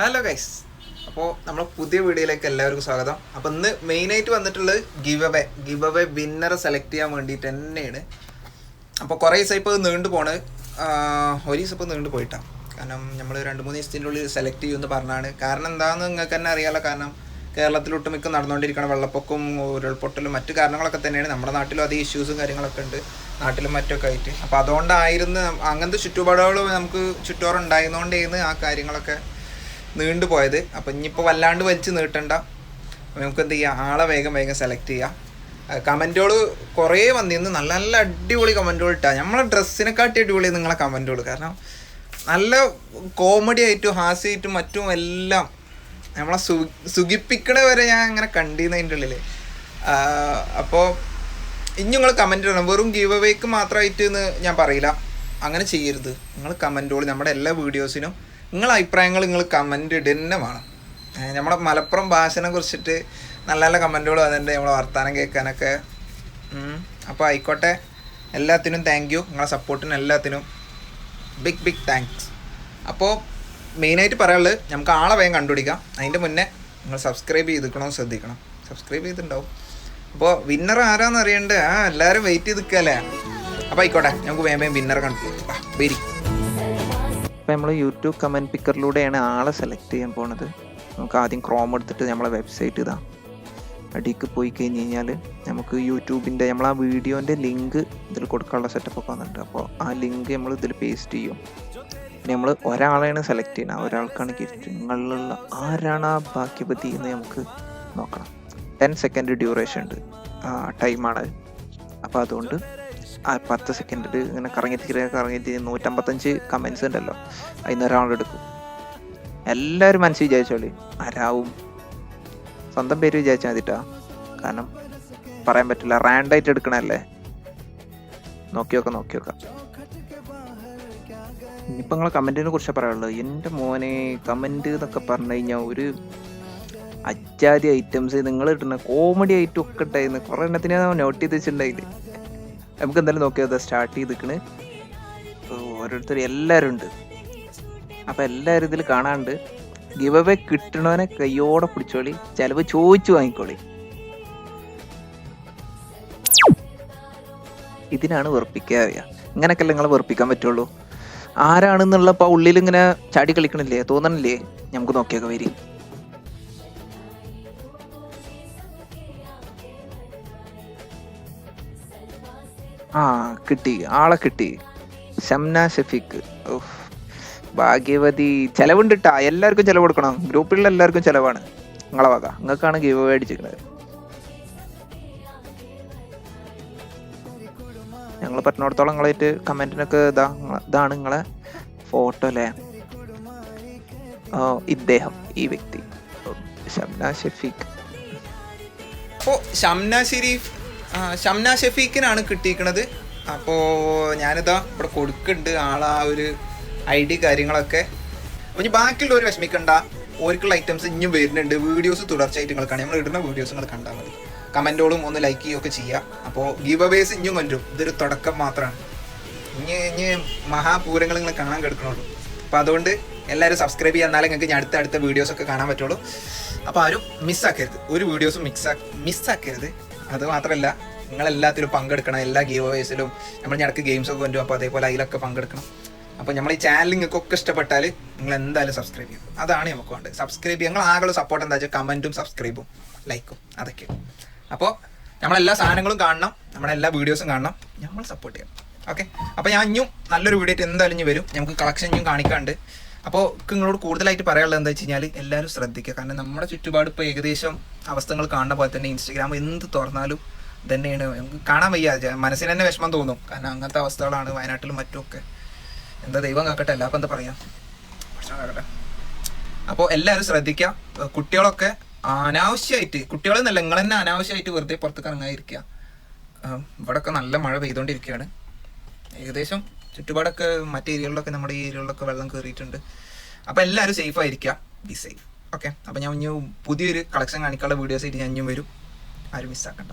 Hello guys അപ്പോൾ നമ്മൾ പുതിയ വീഡിയോയിലേക്ക് എല്ലാവർക്കും സ്വാഗതം. അപ്പോൾ ഇന്ന് മെയിനായിട്ട് വന്നിട്ടുള്ളത് ഗിവ് അവേ ഗിവ് അവേ വിന്നറെ സെലക്ട് ചെയ്യാൻ വേണ്ടിയിട്ട് തന്നെയാണ്. അപ്പോൾ കുറേ ദിവസം ഇപ്പോൾ നീണ്ടു പോണ്. ഒരു ദിവസം ഇപ്പോൾ നീണ്ടു പോയിട്ടാണ് കാരണം നമ്മൾ രണ്ട് മൂന്ന് ദിവസത്തിന്റെ ഉള്ളിൽ സെലക്ട് ചെയ്യുമെന്ന് പറഞ്ഞാണ്. കാരണം എന്താണെന്ന് നിങ്ങൾക്ക് തന്നെ അറിയാമല്ലോ കാരണം കേരളത്തിൽ ഒട്ടുമിക്ക നടന്നുകൊണ്ടിരിക്കുന്ന വെള്ളപ്പൊക്കവും ഉരുൾപൊട്ടലും മറ്റു കാരണങ്ങളൊക്കെ തന്നെയാണ്. നമ്മുടെ നാട്ടിലും അതേ ഇഷ്യൂസും കാര്യങ്ങളൊക്കെ ഉണ്ട്. നാട്ടിലും മറ്റൊക്കെ ആയിട്ട്. അപ്പോൾ അതുകൊണ്ടായിരുന്നു അങ്ങനത്തെ ചുറ്റുപാടുകൾ നമുക്ക് ചുറ്റോറും ഉണ്ടായിരുന്നോണ്ടേന്ന് ആ കാര്യങ്ങളൊക്കെ നീണ്ടു പോയത് അപ്പം ഇനിയിപ്പോൾ വല്ലാണ്ട് വലിച്ച് നീട്ടണ്ട. നമുക്ക് എന്ത് ചെയ്യാം? ആളെ വേഗം വേഗം സെലക്ട് ചെയ്യാം. കമന്റുകൾ കുറേ വന്നിരുന്നു നല്ല നല്ല അടിപൊളി കമന്റുകൾ ഇട്ടാ. നമ്മളെ ഡ്രസ്സിനെക്കാട്ടി അടിപൊളി നിങ്ങളെ കമന്റുകൾ കാരണം നല്ല കോമഡി ആയിട്ടും ഹാസ്യമായിട്ടും മറ്റും എല്ലാം നമ്മളെ സു സുഖിപ്പിക്കണ വരെ ഞാൻ അങ്ങനെ കണ്ടിരുന്നതിന്റെ ഉള്ളിൽ അപ്പോൾ ഇനി നിങ്ങൾ കമന്റ് ഇടണം. വെറും ഗീവ് അവേക്ക് മാത്രമായിട്ട് എന്ന് ഞാൻ പറയില്ല. അങ്ങനെ ചെയ്യരുത്. നിങ്ങൾ കമന്റുകൾ നമ്മുടെ എല്ലാ വീഡിയോസിനും നിങ്ങളെ അഭിപ്രായങ്ങൾ നിങ്ങൾ കമന്റ് ഇടുന്നെ വേണം. നമ്മുടെ മലപ്പുറം ഭാഷനെ കുറിച്ചിട്ട് നല്ല നല്ല കമന്റുകൾ വന്നിട്ടുണ്ട്. നമ്മളെ വർത്തമാനം കേൾക്കാനൊക്കെ. അപ്പോൾ ആയിക്കോട്ടെ. എല്ലാത്തിനും താങ്ക് യു നിങ്ങളെ സപ്പോർട്ടിന് എല്ലാത്തിനും ബിഗ് ബിഗ് താങ്ക്സ് അപ്പോൾ മെയിനായിട്ട് പറയാനുള്ളത് നമുക്ക് ആളെ വേഗം കണ്ടുപിടിക്കാം. അതിന്റെ മുന്നേ നിങ്ങൾ സബ്സ്ക്രൈബ് ചെയ്തിരിക്കണം ശ്രദ്ധിക്കണം. സബ്സ്ക്രൈബ് ചെയ്തിട്ടുണ്ടാവും. അപ്പോൾ വിന്നർ ആരാന്ന് അറിയണ്ടേ? ആ എല്ലാവരും വെയിറ്റ് ചെയ്ത് നിൽക്കല്ലേ അപ്പോൾ ആയിക്കോട്ടെ. നമുക്ക് വേഗം വേഗം വിന്നർ കണ്ടു. വരി. ഇപ്പം നമ്മൾ യൂട്യൂബ് കമന്റ് പിക്കറിലൂടെയാണ് ആളെ സെലക്ട് ചെയ്യാൻ പോണത്. നമുക്ക് ആദ്യം ക്രോം എടുത്തിട്ട് നമ്മളെ വെബ്സൈറ്റ് ഇതാ. അടിക്ക് പോയി കഴിഞ്ഞ് കഴിഞ്ഞാൽ നമുക്ക് യൂട്യൂബിന്റെ നമ്മൾ ആ വീഡിയോന്റെ ലിങ്ക് ഇതിൽ കൊടുക്കാനുള്ള സെറ്റപ്പ് ഒക്കെ വന്നിട്ടുണ്ട്. അപ്പോൾ ആ ലിങ്ക് നമ്മൾ ഇതിൽ പേസ്റ്റ് ചെയ്യും. പിന്നെ നമ്മൾ ഒരാളെയാണ് സെലക്ട് ചെയ്യണം. ഒരാൾക്കാണ് ഗിഫ്റ്റ് നിങ്ങളിലുള്ള ആരാണ് ആ ഭാഗ്യപതി എന്ന് നമുക്ക് നോക്കണം. ടെൻ സെക്കൻഡ് ഡ്യൂറേഷൻ ഉണ്ട്. ടൈമാണ് അപ്പോൾ അതുകൊണ്ട് ആ പത്ത് സെക്കൻഡിൽ ഇങ്ങനെ കറങ്ങി തിരി കറങ്ങി തിരി നൂറ്റമ്പത്തഞ്ച് കമൻസ് ഉണ്ടല്ലോ. അതിന് ഒരാളെടുക്കും എല്ലാവരും മനസ്സിൽ വിചാരിച്ചോളി ആരാവും? സ്വന്തം പേര് വിചാരിച്ചാൽ മതിട്ടാ. കാരണം പറയാൻ പറ്റില്ല. റാൻഡായിട്ട് എടുക്കണല്ലേ? നോക്കി നോക്കാം നോക്കി നോക്കാം. ഇനിയിപ്പോൾ നിങ്ങളെ കമന്റിനെ കുറിച്ച് പറയാനുള്ളത് എന്റെ മോനെ കമന്റ് എന്നൊക്കെ പറഞ്ഞു കഴിഞ്ഞാൽ ഒരു അച്ചാതി ഐറ്റംസ് നിങ്ങൾ ഇടുന്ന കോമഡി ഐറ്റം ഒക്കെ ഉണ്ടായിരുന്നു കുറേ എണ്ണത്തിന് നോട്ട് ചെയ്ത് വെച്ചിട്ടുണ്ടായില്ലേ? നമുക്ക് എന്തായാലും നോക്കിയത് സ്റ്റാർട്ട് ചെയ്ത് നിൽക്കണ് ഓരോരുത്തർ എല്ലാവരും ഉണ്ട് അപ്പം എല്ലാവരും ഇതിൽ കാണാണ്ട് ഗിവ് അവേ കിട്ടണവനെ കയ്യോടെ പിടിച്ചോളി ചിലവ് ചോദിച്ചു വാങ്ങിക്കോളി. ഇതിനാണ് വെറുപ്പിക്കുക അറിയാം. ഇങ്ങനെയൊക്കെയല്ലേ നിങ്ങളെ വെറുപ്പിക്കാൻ പറ്റുള്ളൂ. ആരാണെന്നുള്ള ഇപ്പൊ ഉള്ളിൽ ഇങ്ങനെ ചാടി കളിക്കണില്ലേ തോന്നണില്ലേ? നമുക്ക് നോക്കിയൊക്കെ വരി. ആ കിട്ടി. ആളെ കിട്ടി. ഷംന ഷഫീഖ്. ഭാഗ്യവതി. ചെലവുണ്ട് ട്ടാ എല്ലാവർക്കും ചെലവ് കൊടുക്കണം. ഗ്രൂപ്പിലുള്ള എല്ലാവർക്കും ചെലവാണ്. നിങ്ങളെ വക. നിങ്ങൾക്കാണ് ഗീവ് അവേ അടിച്ചിരിക്കുന്നത്. ഞങ്ങൾ പറ്റുന്നിടത്തോളം നിങ്ങളായിട്ട് കമന്റിനൊക്കെ ഇതാ. ഇതാണ് നിങ്ങളെ ഫോട്ടോ അല്ലേ? ഇദ്ദേഹം. ഈ വ്യക്തി. ഷംന ഷഫീഖ്. ഓ ഷംന ഷെരീഫ്. ഷംന ഷെഫീഖിനാണ് കിട്ടിയിരിക്കണത്. അപ്പോൾ ഞാനിതാ ഇവിടെ കൊടുക്കുന്നുണ്ട് ആളാ ഒരു ഐ ഡി കാര്യങ്ങളൊക്കെ. അപ്പോൾ ഇനി ബാക്കിയുള്ളവർ വിഷമിക്കണ്ട. ഓർക്കുള്ള ഐറ്റംസ് ഇനിയും വരുന്നുണ്ട്. വീഡിയോസ് തുടർച്ചയായിട്ട് നിങ്ങൾ കാണാം നമ്മൾ ഇടുന്ന വീഡിയോസ് നിങ്ങൾ കണ്ടാൽ മതി. കമന്റോളും ഒന്ന് ലൈക്ക് ചെയ്യുകയൊക്കെ ചെയ്യാം അപ്പോൾ ഗീവ് അവേസ് ഇനിയും വരും. ഇതൊരു തുടക്കം മാത്രമാണ്. ഇനി ഇനി മഹാപൂരങ്ങൾ നിങ്ങൾ കാണാൻ കിടക്കണുള്ളൂ. അപ്പോൾ അതുകൊണ്ട് എല്ലാവരും സബ്സ്ക്രൈബ് ചെയ്യാൻ എന്നാലേ നിങ്ങൾക്ക് ഞാൻ അടുത്ത അടുത്ത വീഡിയോസൊക്കെ കാണാൻ പറ്റുള്ളൂ. അപ്പോൾ ആരും മിസ്സാക്കരുത് ഒരു വീഡിയോസും മിക്സ് മിസ്സാക്കരുത് അത് മാത്രമല്ല നിങ്ങളെല്ലാത്തിലും പങ്കെടുക്കണം എല്ലാ ഗീവ് വേസിലും നമ്മൾ ഞങ്ങൾക്ക് ഗെയിംസ് ഒക്കെ കൊണ്ടുപോകും അപ്പോൾ അതേപോലെ അതിലൊക്കെ പങ്കെടുക്കണം. അപ്പോൾ നമ്മൾ ഈ ചാനൽ നിങ്ങൾക്കൊക്കെ ഇഷ്ടപ്പെട്ടാൽ നിങ്ങൾ എന്തായാലും സബ്സ്ക്രൈബ് ചെയ്യും അതാണ് നമുക്ക് വേണ്ടത്. സബ്സ്ക്രൈബ് ചെയ്യുക. നിങ്ങൾ ആകെ സപ്പോർട്ട് എന്താ വെച്ചാൽ കമന്റും സബ്സ്ക്രൈബും ലൈക്കും അതൊക്കെ. അപ്പോൾ നമ്മളെല്ലാ സാധനങ്ങളും കാണണം നമ്മുടെ എല്ലാ വീഡിയോസും കാണണം നമ്മൾ സപ്പോർട്ട് ചെയ്യണം. ഓക്കെ അപ്പോൾ ഞാൻ ഇനിയും നല്ലൊരു വീഡിയോ ആയിട്ട് എന്തായാലും ഇനി വരും. നമുക്ക് കളക്ഷൻ ഇനിയും കാണിക്കാണ്ട് അപ്പോൾ നിങ്ങളോട് കൂടുതലായിട്ട് പറയാനുള്ളത് എന്താ വെച്ച് കഴിഞ്ഞാൽ എല്ലാവരും ശ്രദ്ധിക്കുക. കാരണം നമ്മുടെ ചുറ്റുപാട് ഇപ്പോൾ ഏകദേശം അവസ്ഥകൾ കാണുന്ന പോലെ തന്നെ ഇൻസ്റ്റഗ്രാം എന്ത് തുറന്നാലും തന്നെയാണ് കാണാൻ വയ്യ. മനസ്സിന് തന്നെ വിഷമം തോന്നും. കാരണം അങ്ങനത്തെ അവസ്ഥകളാണ് വയനാട്ടിലും മറ്റുമൊക്കെ. എന്താ ദൈവം കാക്കട്ടെ? എല്ലാവർക്കും എന്താ പറയാ? അപ്പോൾ എല്ലാവരും ശ്രദ്ധിക്കുക കുട്ടികളൊക്കെ അനാവശ്യമായിട്ട് കുട്ടികളെന്നല്ല നിങ്ങൾ തന്നെ അനാവശ്യമായിട്ട് വെറുതെ പുറത്തേക്ക് ഇറങ്ങാതിരിക്കുക ഇവിടെയൊക്കെ നല്ല മഴ പെയ്തുകൊണ്ടിരിക്കുകയാണ് ഏകദേശം ചുറ്റുപാടൊക്കെ മറ്റേ ഏരിയകളിലൊക്കെ നമ്മുടെ ഈ ഏരിയകളിലൊക്കെ വെള്ളം കയറിയിട്ടുണ്ട് അപ്പോൾ എല്ലാവരും സേഫ് ആയിരിക്കുക ബി സേഫ് ഓക്കെ അപ്പോൾ ഞാൻ ഇനി പുതിയൊരു കളക്ഷൻ കാണിക്കാനുള്ള വീഡിയോസ് ആയിട്ട് ഞാൻ ഇനിയും വരും. ആരും മിസ്സാക്കണ്ട